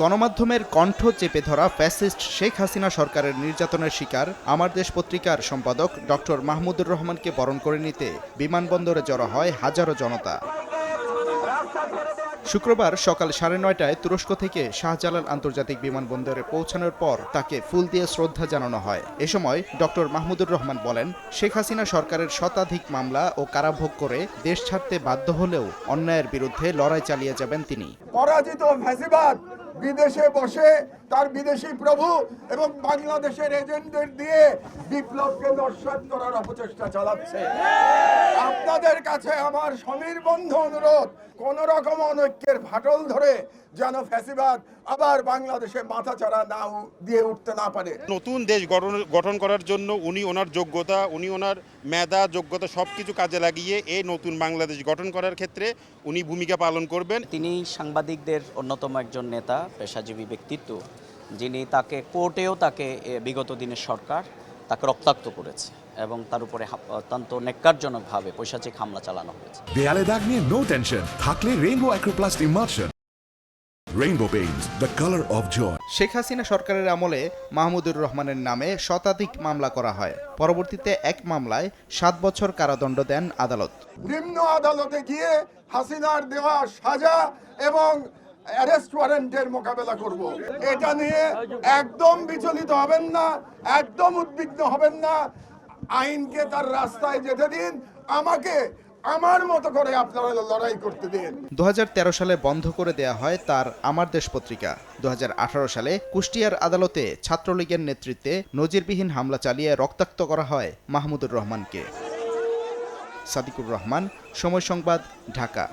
গণমাধ্যমের কণ্ঠ চেপে ধরা ফ্যাসিস্ট শেখ হাসিনা সরকারের নির্যাতনের শিকার, আমার দেশ পত্রিকার সম্পাদক ডক্টর মাহমুদুর রহমানকে বরণ করে নিতে বিমানবন্দরে জড়ো হয় হাজারো জনতা। শুক্রবার সকাল সাড়ে নয়টায় তুরস্ক থেকে শাহজালাল আন্তর্জাতিক বিমানবন্দরে পৌঁছানোর পর তাকে ফুল দিয়ে শ্রদ্ধা জানানো হয়। এ সময় ডক্টর মাহমুদুর রহমান বলেন, শেখ হাসিনা সরকারের শতাধিক মামলা ও কারাভোগ করে দেশ ছাড়তে বাধ্য হলেও অন্যায়ের বিরুদ্ধে লড়াই চালিয়ে যাবেন তিনি। পরাজিত বিদেশে বসে তার বিদেশি প্রভু এবং বাংলাদেশের এজেন্টদের দিয়ে বিপ্লবকে নস্বাত করার অপচেষ্টা চালাচ্ছে। আপনাদের কাছে আমার সমীরবন্ধ অনুরোধ কোন রকম অনৈক্যের ফাটল ধরে যেন ফ্যাসিবাদ আবার বাংলাদেশে মাথা চাড়া না দিয়ে উঠতে না পারে। নতুন দেশ গঠন গঠন করার জন্য উনি ওনার যোগ্যতা উনি ওনার মেধা যোগ্যতা সব কিছু কাজে লাগিয়ে এই নতুন বাংলাদেশ গঠন করার ক্ষেত্রে উনি ভূমিকা পালন করবেন। তিনি সাংবাদিকদের অন্যতম একজন নেতা পেশাজীবী ব্যক্তিত্ব যিনি তাকে কোর্টেও তাকে এ, বিগত দিনের সরকার তাকে রক্তাক্ত করেছে এবং তার উপরে অত্যন্ত নেককারজনকভাবে পৈশাচিক হামলা চালানো হয়েছে। দেয়ালে দাগ নিয়ে নো টেনশন থাকলে Rainbow Acroplast emulsion Rainbow Paints the colour of joy Sheikh Hasina সরকারের আমলে মাহমুদুর রহমানের নামে শতাধিক মামলা করা হয়। পরবর্তীতে এক মামলায় সাত বছর কারাদণ্ড দেন আদালত। নিম্ন আদালতে গিয়ে হাসিনার দেওয়া সাজা এবং অ্যারেস্ট ওয়ারেন্টের মোকাবেলা করব। এটা নিয়ে একদম বিচলিত হবেন না, একদম উদ্বিগ্ন হবেন না। আইনকে তার রাস্তায় যেতে দিন, আমাকে আমার মতো করে আপনারা লড়াই করতে দিন। দুহাজার তেরো সালে বন্ধ করে দেয়া হয় তার আমার দেশ পত্রিকা। দু হাজার আঠারো সালে কুষ্টিয়ার আদালতে ছাত্রলীগের নেতৃত্বে নজিরবিহীন হামলা চালিয়ে রক্তাক্ত করা হয় মাহমুদুর রহমানকে। সাদিকুর রহমান, সময় সংবাদ, ঢাকা।